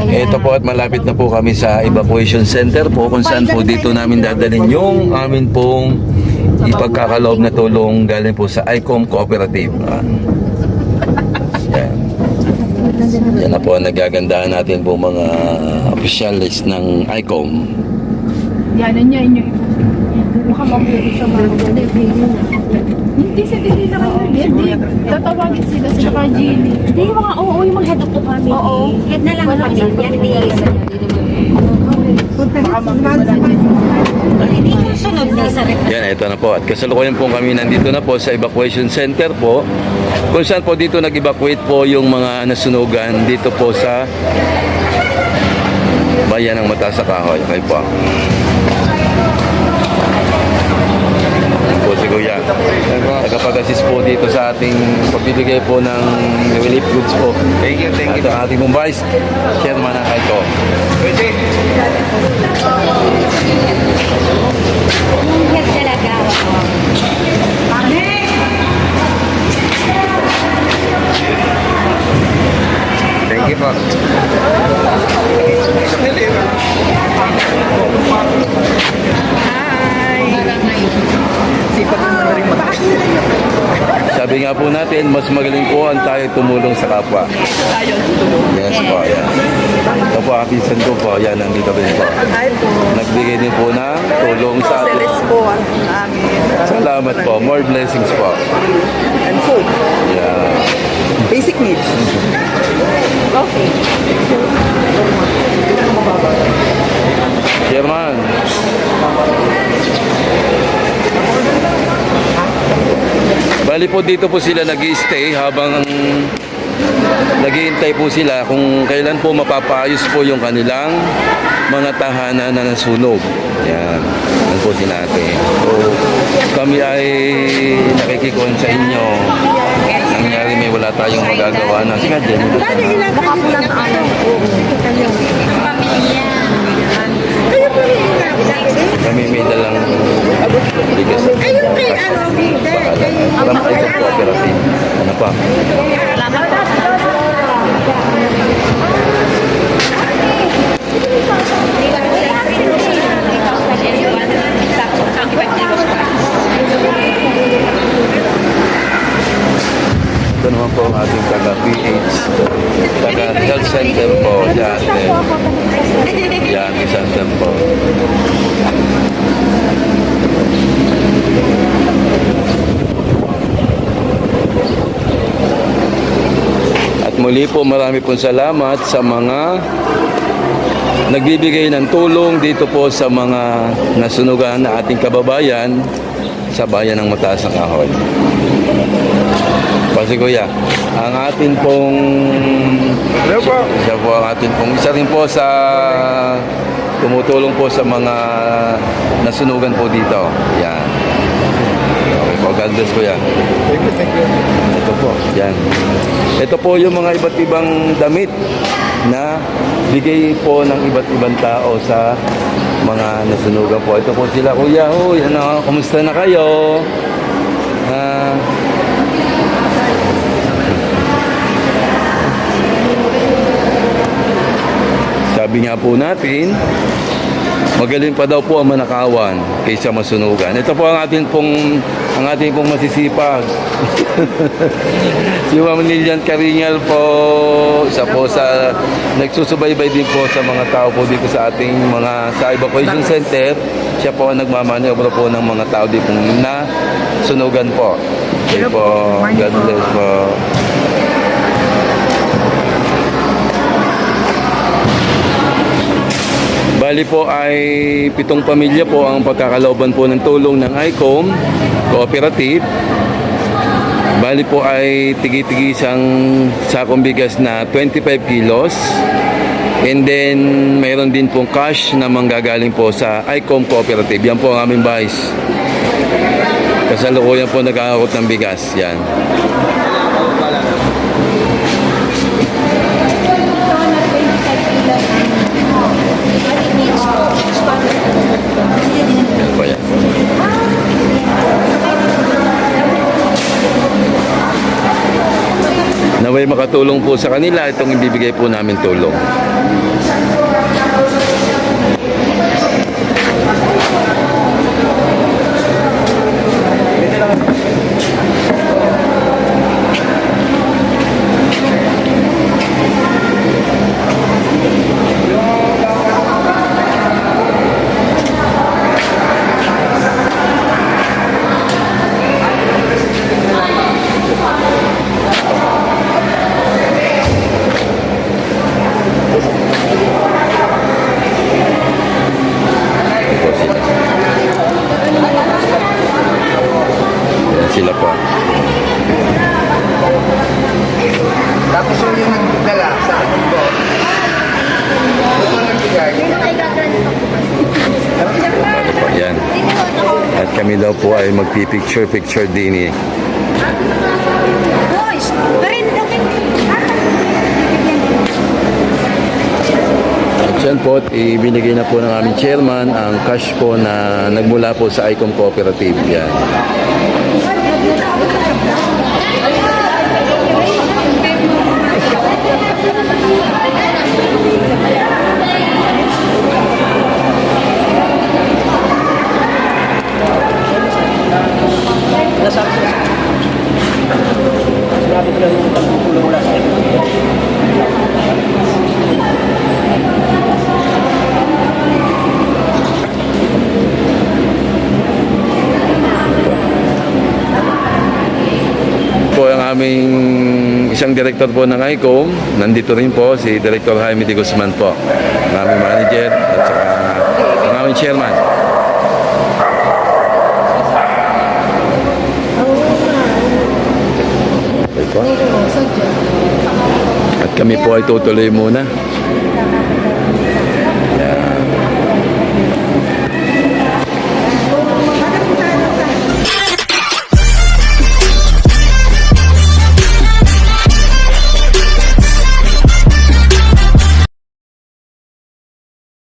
Ito po at malapit na po kami sa evacuation center po kung saan po dito namin dadalhin yung amin pong ipagkakaloob na tulong galing po sa ICOM Cooperative. Ah. Yan. Yan na po ang nagagandahan natin po mga officials ng ICOM. Yan, niya inyo. Baka mabili sa mga. Hindi sa hindi na kayo. Hindi. Tatawagin sila sa saka Gini. Hindi yung mga oo, yung mga head of the family. Oo. Head na lang ang pamilya, hindi isa. Yung sunod na rin. Yan, ito na po. At kasalukuyan po kami nandito na po sa evacuation center po. Kung saan po dito nag-evacuate po yung mga nasunugan dito po sa bayan ng Mata sa Kahoy. Okay po. Yan po Nagkapag-assist po dito sa ating pagbibigay po ng relief goods po. Thank you, thank you. At ang ating pong vice chairman ng ICO. Head talaga. Thank you po. Sabi nga po natin, mas magaling po ang tayo tumulong sa kapwa. Yes po, yan. Ito po, ang pinsan ko po, yan, nandito rin po. Ay po. Nagbigay din po ng tulong sa atin. Po ang amin. Salamat po. More blessings po. And food. Yeah. Basic needs. Okay. Chairman. Bali po dito po sila nag stay habang naghihintay po sila kung kailan po mapapaayos po yung kanilang mga tahanan na nasunog. Yan. Yan po sinate. So, kami ay nakikikon sa inyo. Nangyari may wala tayong magagawa na. Sige, Jen. Kami may dalang bigas. Ayun kay ano, From Isaac Cooperative. Ano pa? Ito naman po ang ating taga-PH. Taga-health center po. Yan. Yan, isang po. At muli po marami pong salamat sa mga nagbibigay ng tulong dito po sa mga nasunugan na ating kababayan sa bayan ng Mataas ng Kahoy. Kasi kuya, ang atin pong Siya po ang atin pong isa rin po sa tumutulong po sa mga nasunugan po dito. Yan. Okay po, God bless kuya. Thank you, thank you. Ito po, yan. Ito po yung mga iba't ibang damit na bigay po ng iba't ibang tao sa mga nasunugan po. Ito po sila, kuya, oh, yan o, kumusta na kayo? Ah, sabi nga po natin, Magaling pa daw po ang manakawan kaysa masunugan. Ito po ang ating pong ang ating pong masisipag. si Ma'am Lilian Carinal po, isa po sa nagsusubaybay din po sa mga tao po dito sa ating mga sa evacuation center. Siya po ang nagmamaniobra po ng mga tao dito na sunugan po. Okay po. God bless po. Bali po ay pitong pamilya po ang pagkakalooban po ng tulong ng ICOM Cooperative. Bali po ay tigi-tigi sakong bigas na 25 kilos. And then mayroon din pong cash na manggagaling po sa ICOM Cooperative. Yan po ang aming vice. Kasalukuyan po nag-aakot ng bigas. Yan Naway makatulong po sa kanila itong ibibigay po namin tulong. Kami daw po ay magpipicture-picture din eh. Boys, At yan po, ibinigay na po ng aming chairman ang cash po na nagmula po sa ICOM Cooperative. Yan. Aming isang director po ng ICOM. Nandito rin po si Director Jaime de Guzman po. Ang aming manager at saka ang aming chairman. At kami po ay tutuloy muna.